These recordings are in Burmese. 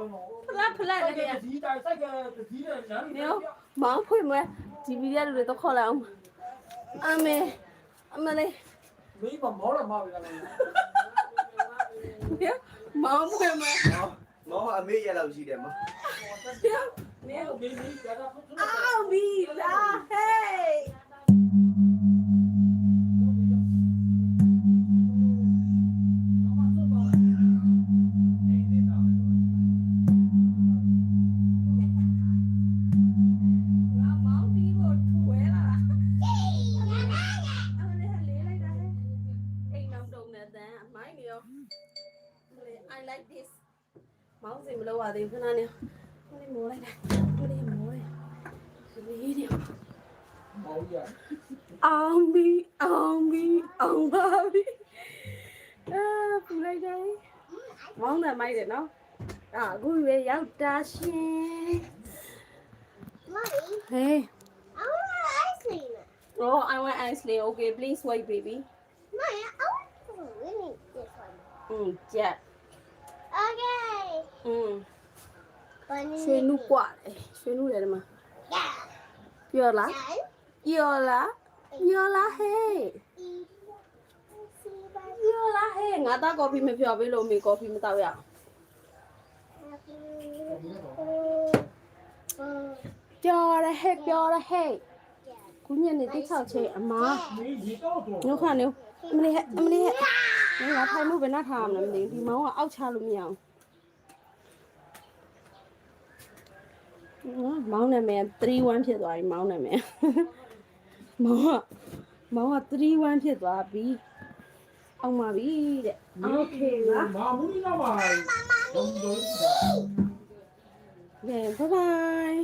ပဲနော်ဖလက်ဖလက်လည်းတရဒီတိုင်းစိုက်ကတဒီနဲ့နန်းနေရောမောင်ဖွင့်မယ်ဒီဗီဒီယိုတွေတော့ခေါ်လိုက်အောင်အမေအမလေးမင်းမမောရမှာပဲလားမောင်ဖွင့်မယ်မောင်အမေရလောက်ရှိတယ်မောင်နေမင်းမင်းကတာဖုန်းအောင်ပြီလားဟေး I like this မောင်စင်မလို့ရသေးဘူးခဏနေမလေးမိုးလိုက်တာမလေးမိုးလိုက်လေးနေမောင်ရအောင်ပြီအောင်ပြီအောင်ပါပြီအာပူလိုက်တယ်မောင်းတယ်မိုက်တယ်နော်အာအခုရွေးရောက်တာရှင် Mommy, ဟေး I want ice cream. oh I want ice cream okay please wait baby Mommy, I want to really this one. อืมကြက် Okay. อืม Bunny. ရွှေနုกว่าတယ်ရွှေနုတယ်ဒီမှာ Yeah. ပြောလား Done. ပြောလားပြောလားဟေး Eat. See by ပြောလားဟေးငါသားကော်ဖီမပြောပေးလို့မေကော်ဖီမတောက်ရအောင် ပြောရဟဲ့ပြောရဟဲ့ခုညနေတိတ်ဆောက်ချင်းအမား မင်းဒီတော့တော့ ညခနေအမလေးဟဲ့အမလေးဟဲ့ ငါထိုင်မှုဘယ်နှထားမလဲမသိဘူးဒီမောင်ကအောက်ချလို့မရအောင်နော်မောင်နာမည်31ဖြစ်သွားပြီမောင်နာမည်မောင်ကမောင်က31ဖြစ်သွားပြီအောင်ပါပြီတဲ့โอเคလား မာမူနီလာပါတော့တော့ ကဲ bye bye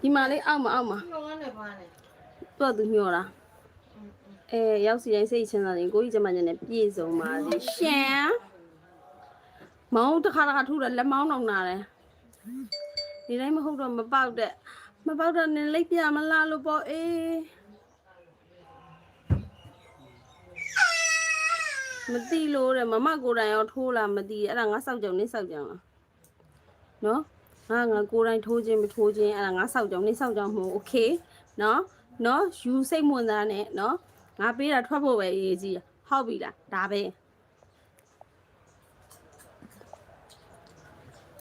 ဒီမှာလေးအောက်မှာအောက်မှာလုံးဝနဲ့ပါနဲ့သူ့အတူမျောတာအဲရောက်စီတိုင်းစိတ်ချမ်းသာတယ်ကိုကြီးကျမညနဲ့ပြည့်စုံပါစေရှန်မောင်းတစ်ခါတစ်ခါထူတယ်လက်မောင်းတော့နာတယ်ဒီတိုင်းမဟုတ်တော့မပေါက်တဲ့မပေါက်တော့နင်လိပ်ပြမလားလို့ပေါ့အေးမသိလို့တဲ့မမကိုယ်တိုင်ရောထိုးလားမသိအဲ့ဒါငါစောက်ကြောင်နေစောက်ကြောင်လားနော် ငါငါကိုယ်တိုင်ထိုးခြင်းမထိုးခြင်းအဲ့ဒါငါစောက်ကြောင်နေစောက်ကြောင်မို့ okay နော်နော်ယူစိတ်မဝင်စားနဲ့နော်ငါပေးတာထွက်ဖို့ပဲအရေးကြီးတာဟုတ်ပြီလားဒါပဲ